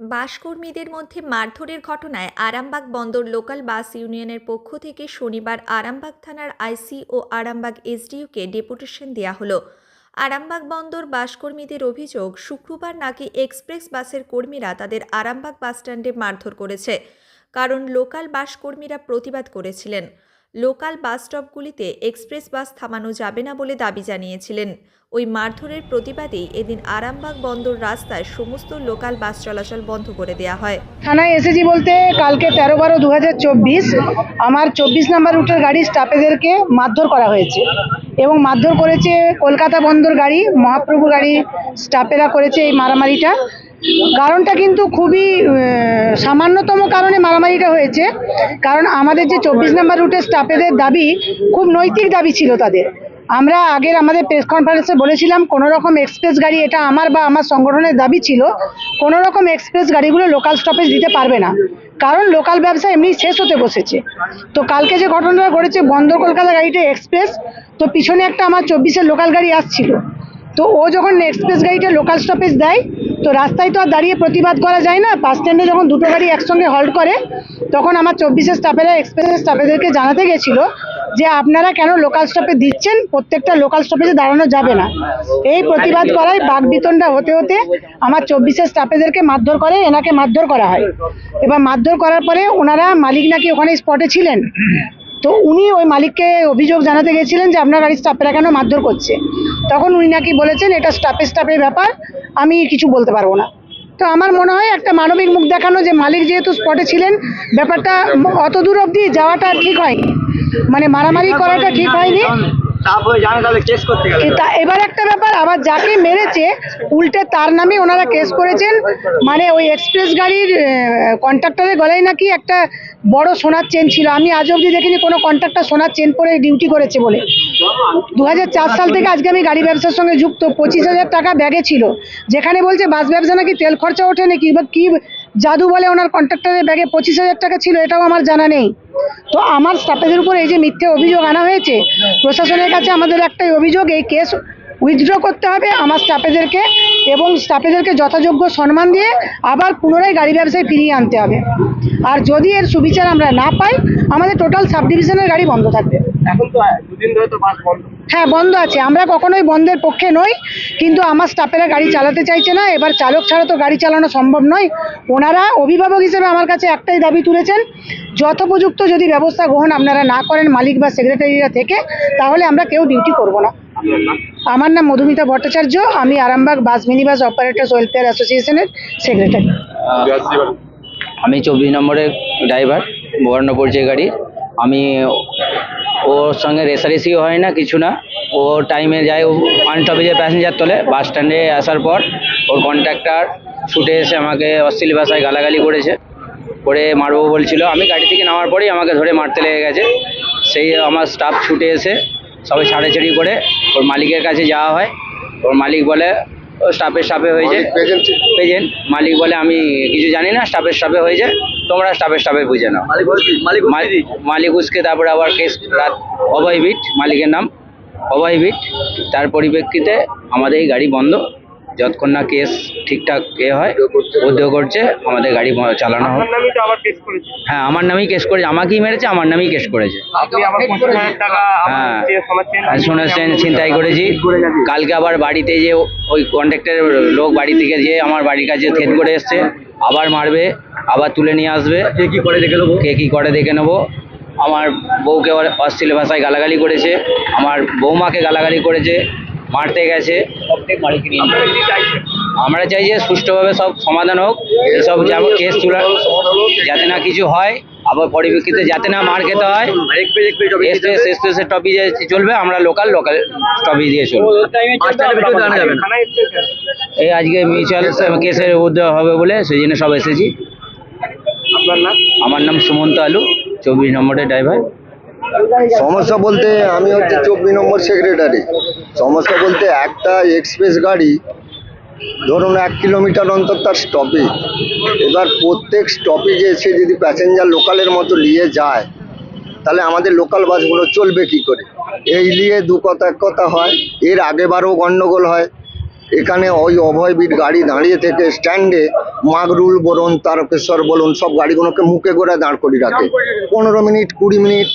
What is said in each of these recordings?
বাসকর্মীদের মধ্যে মারধরের ঘটনায় আরামবাগ বন্দর লোকাল বাস ইউনিয়নের পক্ষ থেকে শনিবার আরামবাগ থানার আইসি ও আরামবাগ এসডিওকে ডেপুটেশন দেওয়া হলো। আরামবাগ বন্দর বাসকর্মীদের অভিযোগ, শুক্রবার নাকি এক্সপ্রেস বাসের কর্মীরা তাদের আরামবাগ বাসস্ট্যান্ডে মারধর করেছে, কারণ লোকাল বাস কর্মীরা প্রতিবাদ করেছিলেন। লোকাল বাস স্টপগুলিতে এক্সপ্রেস বাস থামানো যাবে না বলে দাবি জানিয়েছিলেন। ওই মারধরের প্রতিবাদেই এদিন আরামবাগ বন্দর রাস্তায় সমস্ত লোকাল বাস চলাচল বন্ধ করে দেওয়া হয়। থানায় এসেছি বলতে কালকে তেরো বারো দু আমার চব্বিশ নাম্বার রুটের গাড়ি স্টাফেদেরকে মারধর করা হয়েছে। এবং মারধর করেছে কলকাতা বন্দর গাড়ি, মহাপ্রভু গাড়ি, স্টাফেরা করেছে এই মারামারিটা। কারণটা কিন্তু খুবই সামান্যতম কারণে মারামারিটা হয়েছে। কারণ আমাদের যে চব্বিশ নম্বর রুটের স্টাফেদের দাবি, খুব নৈতিক দাবি ছিল তাদের। আমরা আগের আমাদের প্রেস কনফারেন্সে বলেছিলাম কোনো রকম এক্সপ্রেস গাড়ি, এটা আমার বা আমার সংগঠনের দাবি ছিল কোনো রকম এক্সপ্রেস গাড়িগুলো লোকাল স্টপেজ দিতে পারবে না। কারণ লোকাল ব্যবসা এমনি শেষ হতে বসেছে। তো কালকে যে ঘটনাটা ঘটেছে, বন্দর কলকাতা গাড়িটা এক্সপ্রেস তো পিছনে একটা আমার চব্বিশের লোকাল গাড়ি আসছিল। তো ও যখন এক্সপ্রেস গাড়িটা লোকাল স্টপেজ দেয়, তো রাস্তায় তো আর দাঁড়িয়ে প্রতিবাদ করা যায় না। বাস স্ট্যান্ডে যখন দুটো গাড়ি একসঙ্গে হল্ট করে, তখন আমার চব্বিশের স্টাফেরা এক্সপ্রেসের স্টাফেদেরকে জানাতে গেছিল যে আপনারা কেন লোকাল স্টপে দিচ্ছেন? প্রত্যেকটা লোকাল স্টপেজে দাঁড়ানো যাবে না। এই প্রতিবাদ করায় বাগবিতণ্ডা হতে হতে আমার চব্বিশের স্টাফেদেরকে মারধর করে, এনাকে মারধর করা হয়। এবার মারধর করার পরে ওনারা মালিক নাকি ওখানে স্পটে ছিলেন? তো উনি ওই মালিককে অভিযোগ জানাতে গেছিলেন যে আপনার গাড়ির স্টাফেরা কেন মারধর করছে। তখন উনি নাকি বলেছেন, এটা স্টাফে স্টাফের ব্যাপার, আমি কিছু বলতে পারব না। তো আমার মনে হয় একটা মানবিক মুখ দেখানো যে মালিক যেহেতু স্পটে ছিলেন, ব্যাপারটা অত দূর অবধি যাওয়াটা ঠিক হয়নি। মানে মারামারি করাটা ঠিক হয়নি? হয়ে এবার একটা ব্যাপার আবার যাকে মেরেছে উল্টে তার নামে ওনারা কেস করেছেন। মানে ওই এক্সপ্রেস গাড়ির কন্ট্রাক্টরের গলায় নাকি একটা বড় সোনার চেন ছিল। আমি আজ অবধি দেখিনি কোনো কন্ট্রাক্টর সোনার চেন পরে ডিউটি করেছে বলে। দু হাজার চার সাল থেকে আজকে আমি গাড়ি ব্যবসার সঙ্গে যুক্ত। পঁচিশ হাজার টাকা ব্যাগে ছিল। যেখানে বলছে বাস ব্যবসা নাকি তেল খরচা ওঠে নাকি বা কি জাদু বলে ওনার কন্ট্রাক্টরের ব্যাগে পঁচিশ হাজার টাকা ছিল, এটাও আমার জানা নেই। তো আমার স্টাফেদের উপর এই যে মিথ্যে অভিযোগ আনা হয়েছে, প্রশাসনের কাছে আমাদের একটাই অভিযোগ, এই কেস উইথড্র করতে হবে আমার স্টাফেদেরকে এবং স্টাফেদেরকে যথাযোগ্য সম্মান দিয়ে আবার পুনরায় গাড়ি ব্যবসায় ফিরিয়ে আনতে হবে। আর যদি এর সুবিচার আমরা না পাই, আমাদের টোটাল সাব ডিভিশনের গাড়ি বন্ধ থাকবে। এখন তো দুদিন ধরে তো বাস বন্ধ। হ্যাঁ বন্ধ আছে। আমরা কখনোই বন্ধের পক্ষে নই কিন্তু আমার স্টাফেরা গাড়ি চালাতে চাইছে না। এবার চালক ছাড়া তো গাড়ি চালানো সম্ভব নয়। ওনারা অভিভাবক হিসেবে আমার কাছে একটাই দাবি তুলেছেন যথোপযুক্ত যদি ব্যবস্থা গ্রহণ আপনারা না করেন মালিক বা সেক্রেটারিরা থেকে তাহলে আমরা কেউ ডিউটি করব না। আমার নাম মধুমিতা ভট্টাচার্য। আমি Arambag bus mini bus operators welfare অ্যাসোসিয়েশনের সেক্রেটারি আমি চব্বিশ নম্বরের ড্রাইভার বর্ণ পরিচয় গাড়ি। আমি ওর সঙ্গে রেসারেসিও হয় না, কিছু না। ও টাইমে যায়, ও ওয়ান স্টপেজে প্যাসেঞ্জার তোলে। বাস স্ট্যান্ডে আসার পর ওর কন্ট্রাক্টর ছুটে এসে আমাকে অশ্লীল ভাষায় গালাগালি করেছে। করে মারবো বলছিল। আমি গাড়ি থেকে নামার পরেই আমাকে ধরে মারতে লেগে গেছে। সেই আমার স্টাফ ছুটে এসে সবাই ছাড়াছাড়ি করে ওর মালিকের কাছে যাওয়া হয়। ওর মালিক বলে স্টাফের স্টাফে হয়েছে পেজেন্ট মালিক বলে আমি কিছু জানি না স্টাফের স্টাফে হয়েছে তোমরা স্টাফের স্টাফে বুঝে নাও। মালিক বলছি মালিক উস্কে মালিক উসকে তারপরে আবার কেস রাত অভয় বিট মালিকের নাম অভয় বিট তার পরিপ্রেক্ষিতে আমাদের এই গাড়ি বন্ধ। যতক্ষণ না কেস ঠিকঠাক এ হয় উদ্যোগ করছে আমাদের গাড়ি চালানো আপনার হয় নামই তো আবার কেস করেছে। হ্যাঁ আমার নামেই কেস করেছে আমাকেই মেরেছে আমার নামেই কেস করেছে। হ্যাঁ আমার যে সোনার চেন আর সোনার চেন ছিনতাই করেছি। কালকে আবার বাড়িতে যে ওই কন্ট্রাক্টরের লোক বাড়ি থেকে যে আমার বাড়ির কাছে থেট করে এসছে আবার মারবে আবার তুলে নিয়ে আসবে। কে কি করে দেখে নেব? কে কী করে দেখে নেব? আমার বউকে অশ্লীল ভাষায় গালাগালি করেছে আমার বৌমাকে গালাগালি করেছে মারতে গেছে। আমরা চাই যে সুষ্ঠুভাবে সব সমাধান হোক এসব যেমন কেস তোলা যাতে না কিছু হয় আবার পরিপ্রেক্ষিতে যাতে না মার খেতে হয়। এক্সপ্রেস এক্সপ্রেসের টপিজে চলবে আমরা লোকাল লোকাল টপিজ দিয়ে চলবে। এই আজকে মিউচুয়াল কেসের উদ্যোগ হবে বলে সেই জন্য সব এসেছি। আপনার নাম? আমার নাম সুমন্ত আলু চব্বিশ নম্বরের ড্রাইভার সমস্যা বলতে আমি হচ্ছে চব্বিশ নম্বর সেক্রেটারি সমস্যা বলতে একটা এক্সপ্রেস গাড়ি, ধরুন এক কিলোমিটার অন্তর তার স্টপেজ এবার প্রত্যেক স্টপেজে এসে যদি প্যাসেঞ্জার লোকালের মতো নিয়ে যায়, তাহলে আমাদের লোকাল বাসগুলো চলবে কি করে? এই নিয়ে দু কথা, এক কথা হয়। এর আগেবারও গণ্ডগোল হয়। এখানে ওই অভয়বীর গাড়ি দাঁড়িয়ে থেকে স্ট্যান্ডে মাগরুল বলুন তারকেশ্বর বলুন, সব গাড়িগুলোকে মুখে করে দাঁড় করিয়ে রাখে। পনেরো মিনিট, কুড়ি মিনিট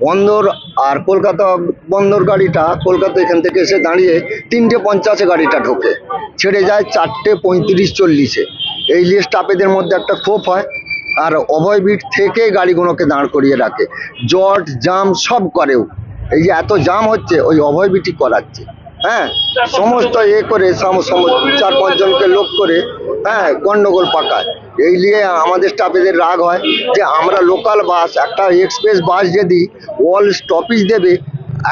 বন্দর আর কলকাতা বন্দর গাড়িটা কলকাতা এখান থেকে এসে দাঁড়িয়ে তিনটে পঞ্চাশে গাড়িটা ঢোকে। ছেড়ে যায় চারটে পঁয়ত্রিশ চল্লিশে। এই নিয়ে স্টাফেদের মধ্যে একটা ক্ষোভ হয় আর অভয়বীর থেকে গাড়িগুলোকে দাঁড় করিয়ে রাখে। জট, জাম সব করেও এই যে এত জাম হচ্ছে, ওই অভয়বীটি করাচ্ছে। হ্যাঁ সমস্ত এ করে চার পাঁচজনকে লোক করে হ্যাঁ গন্ডগোল পাকায়। এই নিয়ে আমাদের স্টাফেদের রাগ হয় যে আমরা লোকাল বাস একটা এক্সপ্রেস বাস যদি অল স্টপেজ দেবে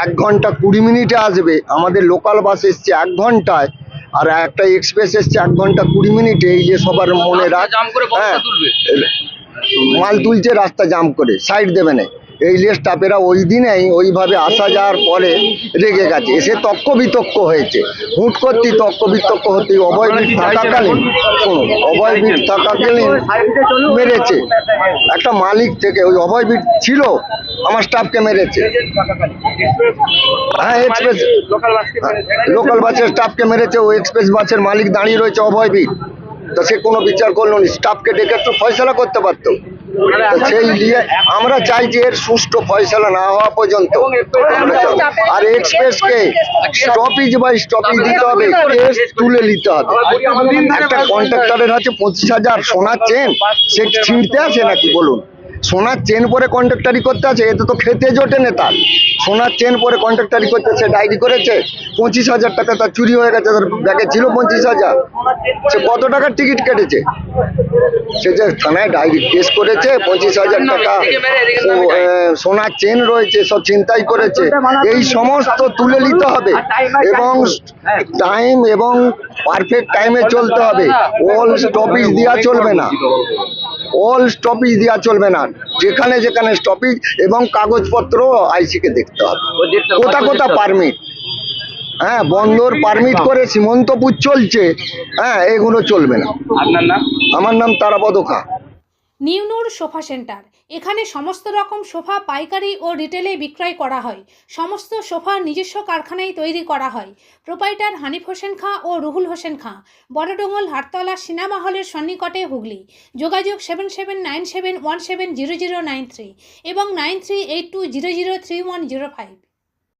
এক ঘণ্টা কুড়ি মিনিটে আসবে আমাদের লোকাল বাস এসছে এক ঘন্টায় আর একটা এক্সপ্রেস এসছে এক ঘণ্টা কুড়ি মিনিটে এই যে সবার মনে বস্তা হ্যাঁ মাল তুলছে রাস্তা জাম করে সাইড দেবে না। এই নিয়ে স্টাফেরা ওই দিনেই ওইভাবে আসা যাওয়ার পরে রেগে গেছে। এসে তক্ক বিতক্ক হয়েছে। হুট করতে তক্ক বিতক্ক হতে অভয়বীর থাকাকালীন শুনুন অভয়বীর থাকাকালীন মেরেছে। একটা মালিক থেকে ওই অভয়বীর ছিল আমার স্টাফকে মেরেছে। হ্যাঁ এক্সপ্রেস লোকাল বাসের স্টাফকে মেরেছে ও এক্সপ্রেস বাসের মালিক দাঁড়িয়ে রয়েছে অভয়বীর তো সে কোনো বিচার করল না। স্টাফকে ডেকে একটু ফয়সলা করতে পারতো। সেই নিয়ে আমরা চাই যে এর সুষ্ঠু ফয়সলা না হওয়া পর্যন্ত। আর এক্সপ্রেসকে স্টপেজ বাই স্টপেজ দিতে হবে কেস তুলে নিতে হবে। একটা কন্ট্রাক্টরের আছে পঁচিশ হাজার সোনার চেন সে ছিঁড়তে আসে নাকি বলুন? সোনার চেন পরে কন্ট্রাক্টারি করতে আছে এতে তো খেতে জোটে না তার সোনার চেন পরে কন্ট্রাক্টারি করতে সে ডায়েরি করেছে পঁচিশ হাজার টাকা তার চুরি হয়ে গেছে তার ব্যাগে ছিল পঁচিশ হাজার। সে কত টাকার টিকিট কেটেছে? সে যে থানায় ডায়েরি কেস করেছে, পঁচিশ হাজার টাকা সোনার চেন রয়েছে, সব চিন্তাই করেছে। এই সমস্ত তুলে নিতে হবে এবং টাইম এবং পারফেক্ট টাইমে চলতে হবে। অল স্টপেজ দেওয়া চলবে না। অল স্টপেজ দেওয়া চলবে না। যেখানে যেখানে স্টপেজ এবং কাগজপত্র আইসিকে দেখতে হবে। কোথা কোথা পারমিট হ্যাঁ বন্দর পারমিট করে সীমন্তপুর চলছে। হ্যাঁ এগুলো চলবে না। আপনার নাম? আমার নাম তারাপদ খা নিউনুর সোফা সেন্টার। এখানে সমস্ত রকম সোফা পাইকারি ও রিটেলে বিক্রয় করা হয়। সমস্ত সোফা নিজস্ব কারখানায় তৈরি করা হয়। প্রোপাইটার হানিফ হোসেন খাঁ ও রুহুল হোসেন খাঁ। বড়ডোঙ্গল হাটতলা সিনেমা হলের সন্নিকটে হুগলি। যোগাযোগ seven seven nine seven one seven zero zero nine three এবং nine three eight two zero zero three one zero five.